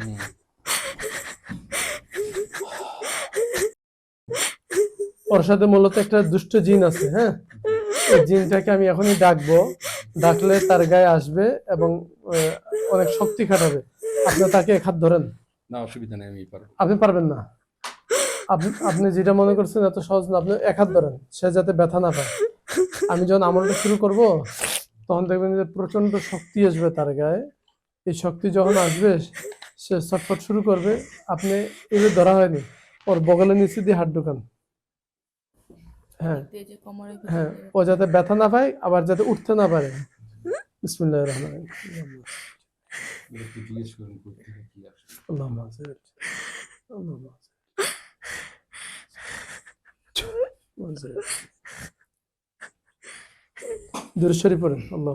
ওর সাথে মূলত একটা দুষ্ট জিন আছে হ্যাঁ? এই জিনটাকে আমি এখনই ডাকবো। ডাকলে তার গায়ে আসবে এবং অনেক শক্তি খাটাবে। আপনি তাকে এক হাত ধরেন। না অসুবিধা নেই আমি পারব। আপনি পারবেন না। আপনি আপনি যেটা মনে করছেন এত সহজ না আপনি এক হাত ধরেন সে যাতে ব্যথা না পায়। আমি যখন আমলটা শুরু করব তখন দেখবেন যে প্রচণ্ড শক্তি আসবে তার গায়ে। এই শক্তি যখন আসবে সে ছটফট শুরু করবে আপনি এভাবে ধরা হয়নি ওর বগলের নিচে দিয়ে হাট ঢুকান। হ্যাঁ। হ্যাঁ ও যাতে ব্যথা না পায় আবার যাতে উঠতে না পারে। বিসমুল্লাহ রহমান দূরেশ্বরী পড়েন। আল্লাহ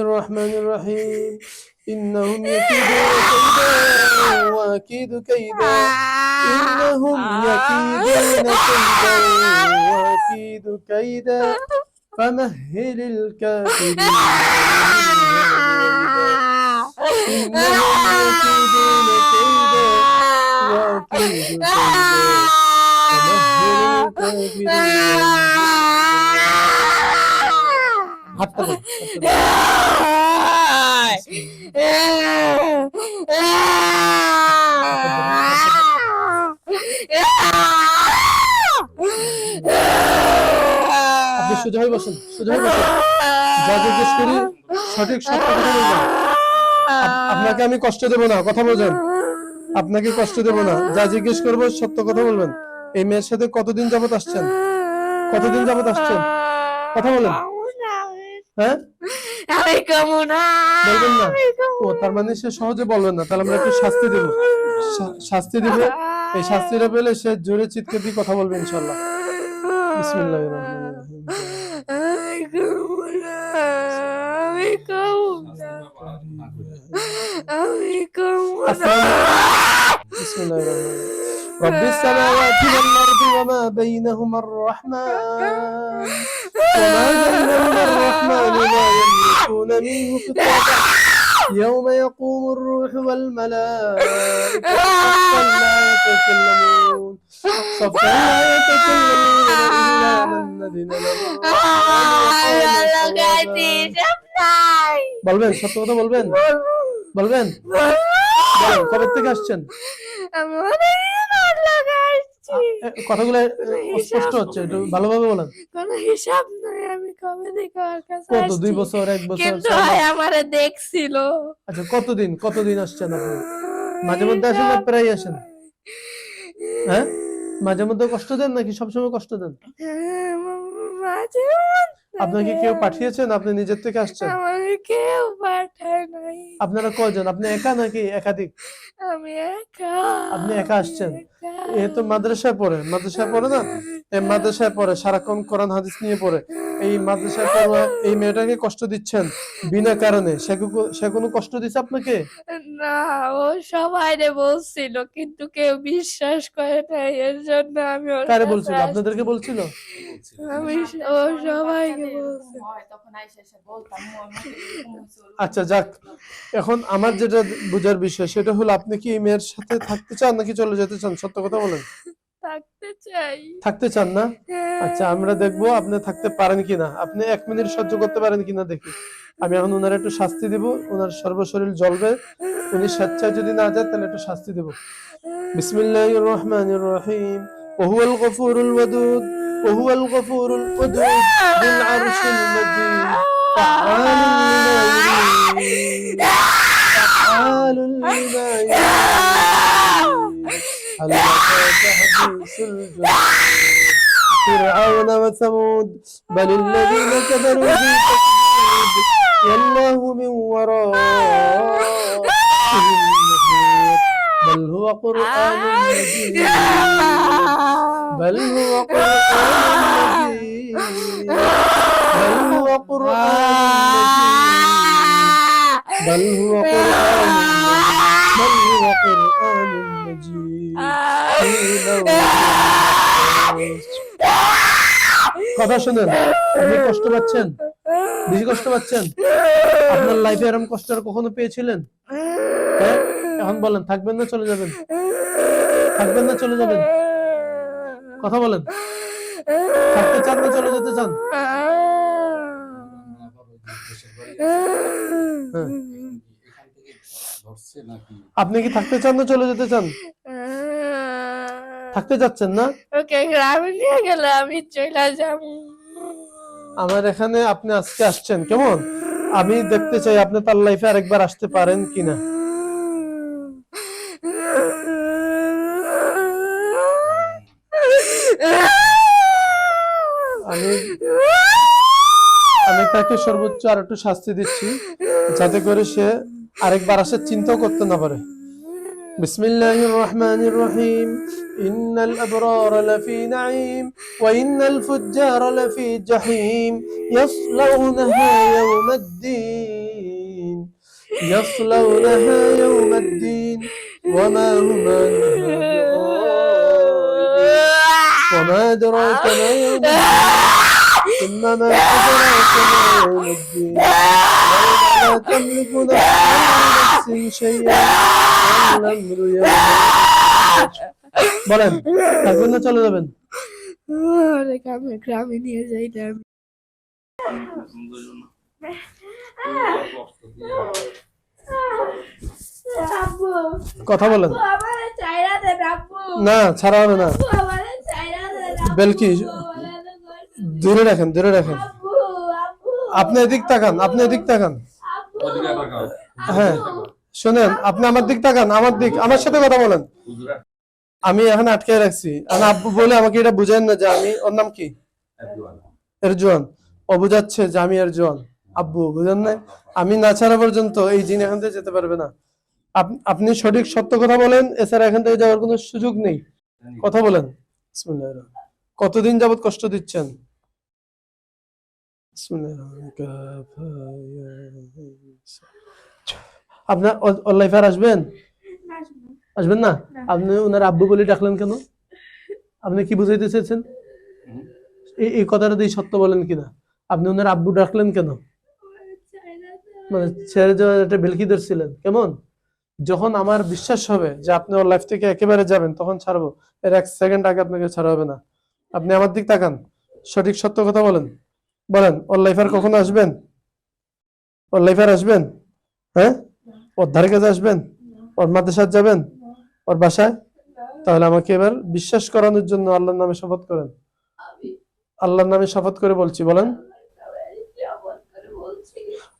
الرحمن الرحيم. إنهم يكيدون كيدا وأكيد كيدا. إنهم يكيدون كيدا وأكيد كيدا. فمهل الكافرين. إنهم يكيدون كيدا وأكيد كيدا. فمهل الكافرين. আপনি বসেন বসেন। সঠিক আপনাকে আমি কষ্ট দেব না, কথা বলবেন আপনাকে কষ্ট দেব না। যা জিজ্ঞেস করব, সত্য কথা বলবেন। এই মেয়ের সাথে কতদিন যাবত আসছেন? কতদিন যাবত আসছেন? কথা বলেন। হ্যাঁ? আমি না বলবেন না। ও তার মানে সে সহজে বলবেন না। তাহলে আমরা একটু শাস্তি দেব। শাস্তি দেব। এই শাস্তিটা পেলে সে জোরে চিৎকার দিয়ে কথা বলবে ইনশাল্লাহ বিসমিল্লাহির রহমানির রহিম। আমি কমু না আমি কমু না আমি কমু رب السماوات والأرض وما بينهما الرحمن وما بينهما الرحمن لا يملكون منه خطابا يوم يقوم الروح والملائكة صفا لا يتكلمون صفا لا يتكلمون إلا من أذن له আমার লাগাইছি সব নাই বলবেন সত্য কথা বলবেন বলবেন বলেন, কবে থেকে আসছেন কথাগুলো এ, অস্পষ্ট হচ্ছে একটু ভালোভাবে বলেন। কোন হিসাব নাই আমি কবে থেকে ওর কাছে কত দুই বছর এক বছর কিন্তু ভাই আমারে দেখছিল। আচ্ছা কতদিন কতদিন আসছেন আপনি? মাঝে মধ্যে আসেন না প্রায় আসেন? হ্যাঁ? মাঝে মধ্যে কষ্ট দেন নাকি? সবসময় কষ্ট দেন? হ্যাঁ, মাঝে আপনাকে কেউ পাঠিয়েছেন? আপনি নিজের থেকে আসছেন? আমাকে কেউ পাঠায় নাই। আপনারা কয়জন? আপনি একা নাকি একাধিক? আমি একা। আপনি একা আসছেন। এ তো মাদ্রাসায় পড়ে মাদ্রাসায় পড়ে না? এই মাদ্রাসায় পড়ে সারাক্ষণ কোরআন হাদিস নিয়ে পড়ে। এই মাদ্রাসায় এই মেয়েটাকে কষ্ট দিচ্ছেন বিনা কারণে। সে কোনো কষ্ট দিচ্ছে আপনাকে? না ও সবাই বলছিল কিন্তু কেউ বিশ্বাস করে নাই এর জন্য আমি কারে বলছিল? আপনাদেরকে বলছিল? আমি ও সবাইকে বলছে। তখন আইসা এসে বলতাম "ও, আমি এরকম হয়েছে, ওরকম আচ্ছা যাক। এখন আমার যেটা বোঝার বিষয় সেটা হলো আপনি কি এই মেয়ের সাথে থাকতে চান নাকি চলে যেতে চান? সত্য সত্য কথা বলেন? থাকতে চাই। থাকতে চান না? হ্যাঁ। আচ্ছা আমরা দেখব আপনি থাকতে পারেন কিনা। আপনি এক মিনিট সহ্য করতে পারেন কিনা দেখি। আমি এখন ওনার একটু শাস্তি দিব ওনার সর্বশরীর জ্বলবে। উনি স্বেচ্ছায় যদি না যায় তাহলে একটু শাস্তি দেব। বিসমিল্লাহ রহমান রহিম। ওহুয়াল গফুরুল ওয়াদুদ ওহুয়াল গফুরুল ওয়াদুদ বিল আরশিল মাজিদ। তাআলুল লিমা فرعون وثمود بل الذين كفروا في تكذيب من وراء. بل هو قرآن مجيد. بل هو قرآن مجيد. بل هو قرآن مجيد. بل هو قرآن مجيد. بل هو قرآن কথা শুনেন। আপনি কষ্ট পাচ্ছেন? বেশি কষ্ট পাচ্ছেন? আপনার লাইফে এরকম কষ্ট আর কখনো পেয়েছিলেন? হ্যাঁ? এখন বলেন, থাকবেন না চলে যাবেন? থাকবেন না চলে যাবেন? কথা বলেন। থাকতে চান না চলে যেতে চান? হ্যাঁ। আপনি কি থাকতে চান না চলে যেতে চান? থাকতে যাচ্ছেন না? ওকে গ্রামে নিয়ে গেলে আমি চলে যাব। আমার এখানে আপনি আজকে আসছেন কেমন? আমি দেখতে চাই আপনি তার লাইফে আরেকবার আসতে পারেন কিনা। আমি আমি তাকে সর্বোচ্চ আর একটু শাস্তি দিচ্ছি যাতে করে সে আরেকবার আসার চিন্তাও করতে না পারে। بسم الله الرحمن الرحيم. إن الأبرار لفي نعيم وإن الفجار لفي جحيم. يصلونها يوم الدين يصلونها يوم الدين. وما هم. وما أدراك ما يوم الدين. ثم ما أدراك ما يوم الدين. لا تملك نفس شيئا. বলেন থাকবেন না চলে যাবেন? গ্রামে নিয়ে যাই না আমি। কথা বলেন। না ছাড়া হবে না। বেলকি দূরে রাখেন দূরে রাখেন। আপনি এদিক তাকান আপনি এদিক তাকান। হ্যাঁ। শোনেন, আপনি আমার দিক তাকান, আমার দিক, আমার সাথে কথা বলেন। আমি এখন আটকে রাখছি। আর আব্বু বলে আমাকে এটা বুঝেন না যে আমি ওর নাম কি? everyone. এর জোয়ান ও বুঝাচ্ছে যে আমি এর জোয়ান আব্বু, বুঝেন না আমি না ছাড়া পর্যন্ত এই জিন এখান থেকে যেতে পারবে না। আপনি সঠিক সত্য কথা বলেন, এছাড়া এখান থেকে যাওয়ার কোনো সুযোগ নেই। কথা বলেন। কতদিন যাবত কষ্ট দিচ্ছেন। আপনার আর আসবেন? আসবেন না? আপনি ওনার আব্বু বলে ডাকলেন কেন? আপনি কি বুঝাইতে চেয়েছেন এই এই কথাটা দিয়ে সত্য বলেন কিনা? আপনি ওনার আব্বু ডাকলেন কেন? মানে ছেড়ে যাওয়ার একটা ভেলকি ধরছিলেন কেমন? যখন আমার বিশ্বাস হবে যে আপনি ওর লাইফ থেকে একেবারে যাবেন তখন ছাড়বো। এর এক সেকেন্ড আগে আপনাকে ছাড়া হবে না। আপনি আমার দিক তাকান। সঠিক সত্য কথা বলেন। বলেন ওর লাইফ আর কখনো আসবেন? ওর লাইফ আর আসবেন? হ্যাঁ? ওর ধারে কাছে আসবেন? ওর মাদ্রাসায় যাবেন? ওর বাসায়? তাহলে আমাকে এবার বিশ্বাস করানোর জন্য আল্লাহর নামে শপথ করেন। আল্লাহর নামে শপথ করে বলছি, বলেন।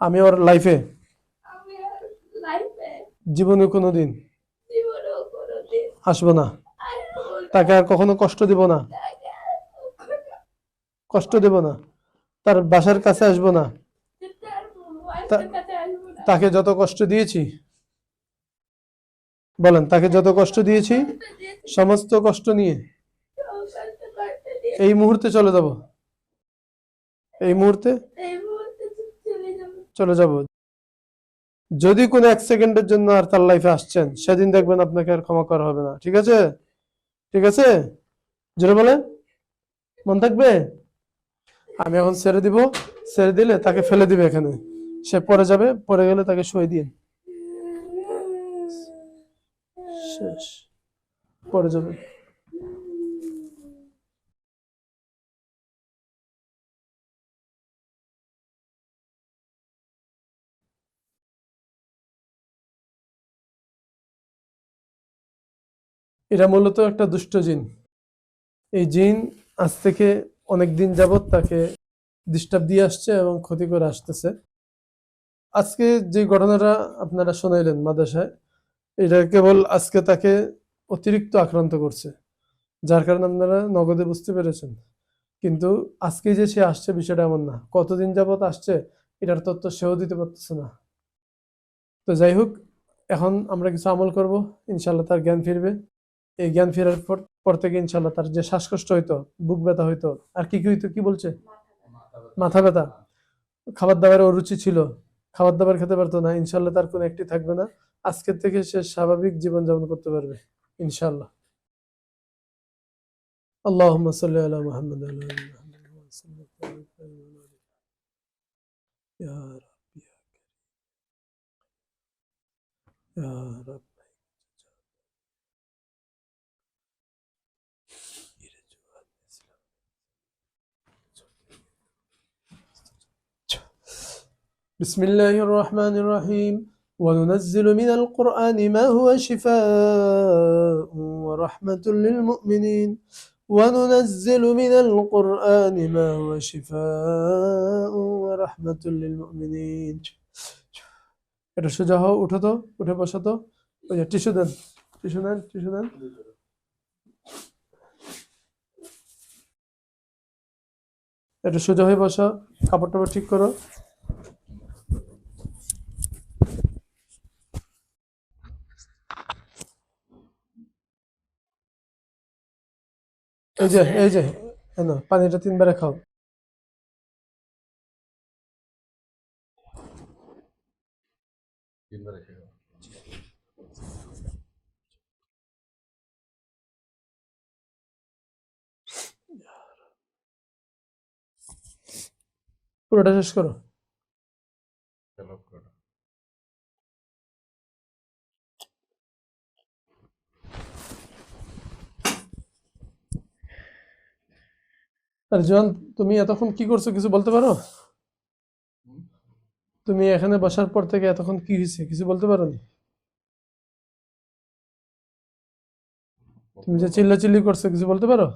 আমি ওর লাইফে জীবনে কোনো দিন আসব না। তাকে আর কখনো কষ্ট দিব না। কষ্ট দেব না। তার বাসার কাছে আসব না। তাকে যত কষ্ট দিয়েছি, বলেন, তাকে যত কষ্ট দিয়েছি, সমস্ত কষ্ট নিয়ে এই মুহূর্তে চলে যাব। এই মুহূর্তে চলে যাব। চলে যাব যদি কোনো এক সেকেন্ডের জন্য আর তার লাইফে আসছেন, সেদিন দেখবেন আপনাকে আর ক্ষমা করা হবে না। ঠিক আছে? ঠিক আছে? জোরে বলেন। মন থাকবে? আমি এখন ছেড়ে দিব। ছেড়ে দিলে তাকে ফেলে দিবে এখানে। সে পরে যাবে পরে গেলে তাকে শুয়ে দিন শেষ। পরে যাবে। এটা মূলত একটা দুষ্ট জিন। এই জিন আজ থেকে অনেক দিন যাবত তাকে ডিস্টার্ব দিয়ে আসছে এবং ক্ষতি করে আসতেছে। আজকে যে ঘটনাটা আপনারা শোনাইলেন মাদ্রাসায়, এটা কেবল আজকে তাকে অতিরিক্ত আক্রান্ত করছে, যার কারণে আপনারা নগদে বুঝতে পেরেছেন। কিন্তু আজকে যে সে আসছে বিষয়টা এমন না। কতদিন যাবত আসছে, এটার তথ্য সেও দিতে পারতেছে না। তো যাই হোক, এখন আমরা কিছু আমল করব ইনশাল্লাহ তার জ্ঞান ফিরবে। এই জ্ঞান ফেরার পর পর থেকে ইনশাল্লাহ তার যে শ্বাসকষ্ট হইতো, বুক ব্যথা হইতো, আর কি কি হইতো, কি বলছে? মাথা ব্যথা। খাবার দাবারের অরুচি ছিল খাবার দাবার খেতে পারতো না ইনশাল্লাহ তার কোনো একটি থাকবে না আজকের থেকে সে স্বাভাবিক জীবন যাপন করতে পারবে ইনশাল্লাহ اللهم صل على محمد وعلى ال محمد كما صليت على إبراهيم وعلى آل إبراهيم. يا رب يا كريم يا رب بسم الله الرحمن الرحيم وننزل من القرآن ما هو شفاء ورحمة للمؤمنين وننزل من القرآن ما هو شفاء ورحمة للمؤمنين এটা সোজা হও উঠো তো উঠে বসো তো ওই যে টিস্যু দেন টিস্যু দেন টিস্যু দেন একটু সোজা হয়ে বসো কাপড় টাপড় ঠিক করো এই যে এই যে পানিটা তিনবারে খাও। তিনবার রেখে পুরোটা শেষ করো ফেলো পুরোটা। আর জন তুমি এতক্ষণ কি করছ কিছু বলতে পারো? তুমি এখানে বসার পর থেকে এতক্ষণ কি হয়েছে কিছু বলতে পারো নি? তুমি যে চিল্লা চিল্লি করছ কিছু বলতে পারো?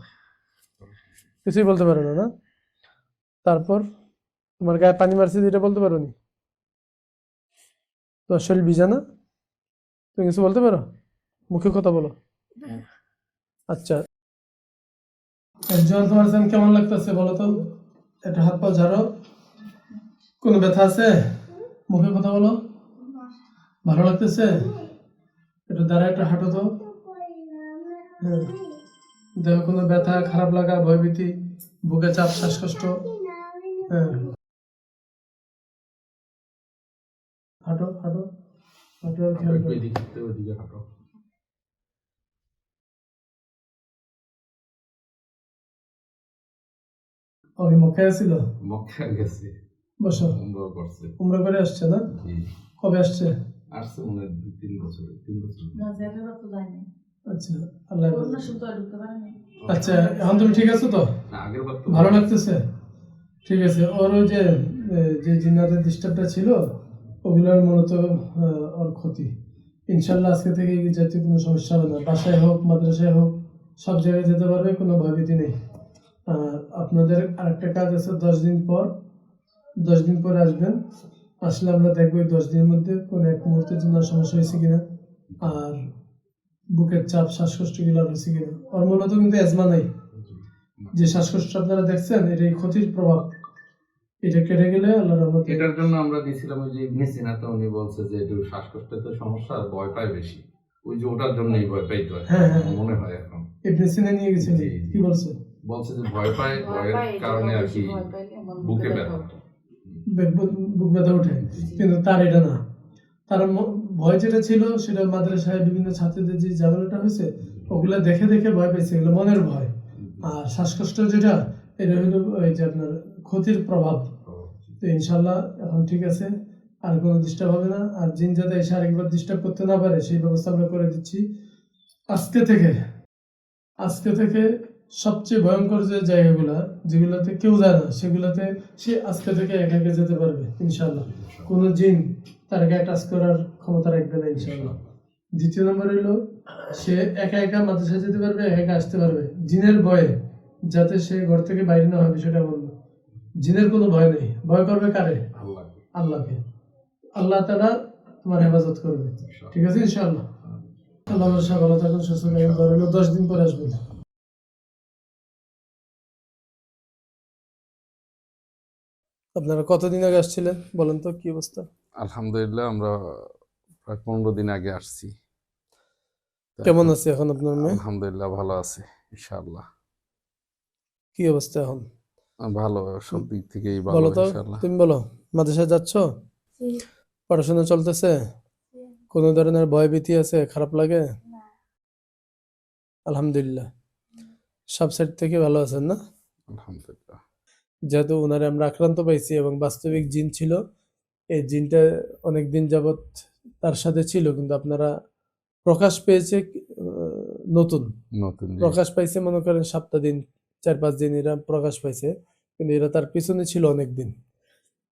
কিছুই বলতে পারো না না? তারপর তোমার গায়ে পানি মারছে যেটা বলতে পারো নি? তোমার শরীর ভিজা না তুমি কিছু বলতে পারো? মুখে কথা বলো। আচ্ছা একজন তোমার কেমন লাগতেছে বলো তো? একটা হাত পা ঝাড়ো। কোনো ব্যথা আছে? মুখে কথা বলো। ভালো লাগতেছে? একটু দাঁড়া একটা হাঁটো তো। হ্যাঁ। কোনো ব্যথা, খারাপ লাগা, ভয়ভীতি, বুকে চাপ, শ্বাসকষ্ট। হ্যাঁ। হাঁটো হাঁটো। হাঁটো খেয়াল ওকে মুখে আসছিল মক্কা গেছে। বসো। উমরাও করছে। উমরা করে আসছে না? কবে আসছে? আসছে মনে হয় দুই তিন বছর তিন বছর। না জেলেরও তো যায়নি আচ্ছা আল্লাহ আচ্ছা এখন তুমি ঠিক আছো তো? আগের বার তো ভালো লাগতেছে? ঠিক আছে ওর ওই যে যে জিন্নাতের ডিস্টার্বটা ছিল ওগুলোর মূলত ওর ক্ষতি। ইনশাল্লাহ আজকে থেকে জাতীয় কোনো সমস্যা হবে না। বাসায় হোক মাদ্রাসায় হোক সব জায়গায় যেতে পারবে কোনো ভয়ভীতি নেই। আপনাদের আরেকটা কাজ আছে দশ দিন পর দশ দিন পরে আসবেন। আসলে আমরা দেখব দশ দিনের মধ্যে কোনো এক মুহূর্তের জন্য সমস্যা হয়েছে কিনা আর বুকের চাপ শ্বাসকষ্টগুলো হয়েছে কিনা। ওর মূলত কিন্তু অ্যাজমা নাই। যে শ্বাসকষ্ট আপনারা দেখছেন এটা এই ক্ষতির প্রভাব। এটা কেটে গেলে আল্লাহ রহমতে এটার জন্য আমরা দিয়েছিলাম ওই যে ইবনে সিনাতে উনি বলছে যে একটু শ্বাসকষ্টের তো সমস্যা আর ভয় পায় বেশি। ওই যে ওটার জন্যই ভয় পাইতো আর হ্যাঁ, হ্যাঁ। মনে হয় এখন। ইবনে সিনা নিয়ে গেছিলেন। কি বলছে? বলছে যে ভয় পায় ভয়ের কারণে আর কি বুকে ব্যথা। বুক ব্যথা ওঠে। কিন্তু তার এটা না। তার ভয় যেটা ছিল সেটা মাদ্রাসায় বিভিন্ন ছাত্রদের যে ঝামেলাটা হয়েছে ওগুলা দেখে দেখে ভয় পেয়েছে এগুলো মনের ভয়। আর শ্বাসকষ্ট যেটা এটা হলো ওই যে আপনার ক্ষতির প্রভাব। তো ইনশাল্লাহ এখন ঠিক আছে আর কোনো ডিস্টার্ব হবে না। আর জিন যাতে এসে আরেকবার ডিস্টার্ব করতে না পারে সেই ব্যবস্থা আমরা করে দিচ্ছি। আজকে থেকে আজকে থেকে সবচেয়ে ভয়ঙ্কর যে জায়গাগুলা যেগুলোতে কেউ যায় না সেগুলোতে সে আজকে থেকে একা একা যেতে পারবে ইনশাল্লাহ কোনো জিন তার গায়ে টাচ করার ক্ষমতা রাখবে না ইনশাল্লাহ দ্বিতীয় নম্বর হলো সে একা একা মাদ্রাসায় যেতে পারবে একা একা আসতে পারবে। জিনের ভয়ে যাতে সে ঘর থেকে বাইরে না হয় বিষয়টা বলব জিনের কোনো ভয় নেই। ভয় করবে কারে? আল্লাহ আল্লাহকে। আল্লাহ তারা তোমার হেফাজত করবে। ঠিক আছে ইনশাআল্লাহ। আল্লাহ ভালো থাকুন সুস্থ থাকুন। দশ দিন পরে আসবেন আপনারা কতদিন আগে আসছিলেন? বলেন তো কি অবস্থা? আলহামদুলিল্লাহ আমরা প্রায় পনেরো দিন আগে আসছি। কেমন আছে এখন আপনার মেয়ে? আলহামদুলিল্লাহ ভালো আছে ইনশাআল্লাহ। কি অবস্থা এখন? ভালো সব দিক থেকেই ভালো বলো তো ইনশাআল্লাহ। তুমি বলো মাদ্রাসায় যাচ্ছ? পড়াশোনা চলতেছে? কোনো ধরনের ভয় ভীতি আছে? খারাপ লাগে? আলহামদুলিল্লাহ। সব সাইড থেকে ভালো আছেন না? আলহামদুলিল্লাহ। যেহেতু ওনারে আমরা আক্রান্ত পাইছি এবং বাস্তবিক জিন ছিল এই জিনটা অনেক দিন যাবৎ তার সাথে ছিল কিন্তু আপনারা প্রকাশ পেয়েছে নতুন। নতুন প্রকাশ পাইছে মনে করেন সাতটা দিন চার পাঁচ দিন এরা প্রকাশ পাইছে কিন্তু এরা তার পিছনে ছিল অনেক দিন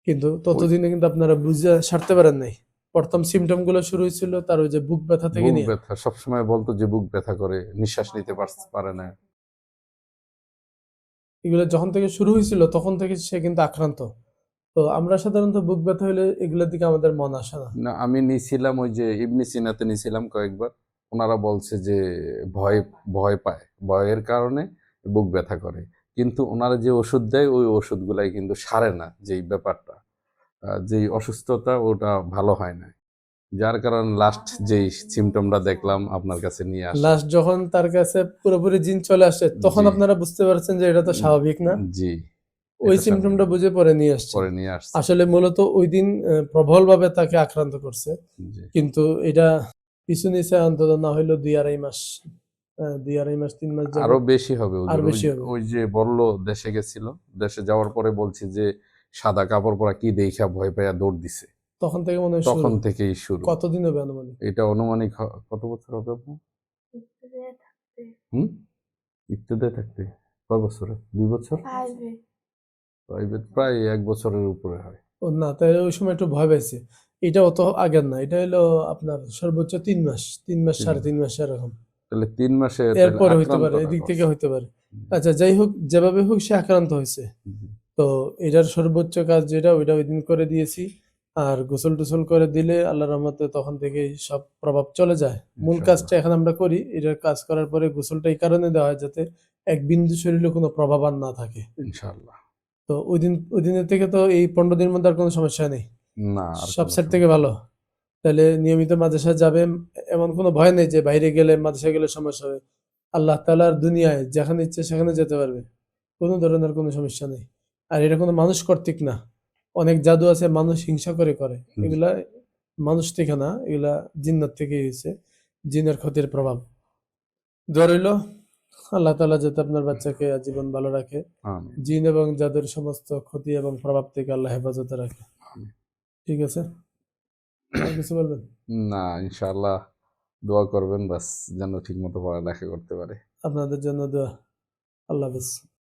কিন্তু ততদিনে কিন্তু আপনারা বুঝে সারতে পারেন নাই। প্রথম সিমটমগুলো শুরু হয়েছিল তার ওই যে বুক ব্যথা থেকে নিয়ে। ব্যথা সবসময় বলতো যে বুক ব্যথা করে নিঃশ্বাস নিতে পারে না। এগুলো যখন থেকে শুরু হয়েছিল, তখন থেকে সে কিন্তু আক্রান্ত। তো আমরা সাধারণত বুক ব্যথা হলে এগুলোর দিকে আমাদের মন আসে না। না, আমি নিছিলাম ওই যে ইবনি সিনাতে নিছিলাম কয়েকবার। ওনারা বলছে যে ভয় ভয় পায়। ভয়ের কারণে বুক ব্যথা করে। কিন্তু ওনারা যে ওষুধ দেয়, ওই ওষুধগুলাই কিন্তু সারে না, যেই ব্যাপারটা। যেই অসুস্থতা, ওটা ভালো হয় না। যার কারণ লাস্ট যেই সিমটমটা দেখলাম আপনার কাছে নিয়ে আসা। লাস্ট যখন তার কাছে পুরোপুরি জিন চলে আসে তখন আপনারা বুঝতে পারছেন যে এটা তো স্বাভাবিক না। জি। ওই সিমটমটা বুঝে পরে নিয়ে আসছে। পরে নিয়ে আসছে। আসলে মূলত ওই দিন প্রবল ভাবে তাকে আক্রান্ত করছে। কিন্তু এটা পিছু নিচে অন্তত না হইল দুই আড়াই মাস দুই আড়াই মাস তিন মাস আরও বেশি হবে আরও ওই- বেশি হবে। ওই যে বলল দেশে গেছিল দেশে যাওয়ার পরে বলছি যে সাদা কাপড় পরা কি দেখা ভয় পাইয়া দৌড় দিছে। তখন থেকে মনে হয় তখন থেকেই শুরু। কতদিন হবে আনুমানিক? এটা অনুমানিক কত বছর হবে আপনার? হুম? ইত্যাদি থাকতে। কয় বছরে? দুই বছর? প্রাইভেট প্রায় এক বছরের উপরে হয়। ও না তাই ওই সময় একটু ভয় পাইছে। এটা অত আগের না এটা হলো আপনার সর্বোচ্চ তিন মাস তিন মাস সাড়ে তিন মাস এরকম। তাহলে তিন মাসে এরপরে হইতে পারে এদিক থেকে হইতে পারে। আচ্ছা যাই হোক যেভাবে হোক সে আক্রান্ত হয়েছে তো এটার সর্বোচ্চ কাজ যেটা ওইটা ওই দিন করে দিয়েছি। আর গোসল টুসল করে দিলে আল্লাহ রহমতে তখন থেকে সব প্রভাব চলে যায়। মূল কাজটা এখন আমরা করি এটার কাজ করার পরে গোসলটা এই কারণে দেওয়া হয় যাতে এক বিন্দু শরীরে কোনো প্রভাব আর না থাকে। ইনশাআল্লাহ। তো ওই দিন ওই দিনের থেকে তো এই পনেরো দিনের মধ্যে আর কোনো সমস্যা নেই। না সব সাইড থেকে ভালো। তাহলে নিয়মিত মাদ্রাসা যাবে এমন কোনো ভয় নেই যে বাইরে গেলে মাদ্রাসা গেলে সমস্যা হবে। আল্লাহ তালার দুনিয়ায় যেখানে ইচ্ছে সেখানে যেতে পারবে। কোনো ধরনের কোনো সমস্যা নেই। আর এটা কোনো মানুষ কর্তৃক না। অনেক জাদু আছে মানুষ হিংসা করে করে। এগুলা মানুষ থেকে না এগুলা জিন্নাত থেকে হয়েছে জিনের ক্ষতির প্রভাব। দোয়া রইল আল্লাহ তালা যাতে আপনার বাচ্চাকে আজীবন ভালো রাখে। জিন এবং জাদুর সমস্ত ক্ষতি এবং প্রভাব থেকে আল্লাহ হেফাজতে রাখে। ঠিক আছে? কিছু বলবেন? না ইনশাআল্লাহ দোয়া করবেন বাস যেন ঠিক মতো পড়ালেখা করতে পারে। আপনাদের জন্য দোয়া। আল্লাহ হাফেজ।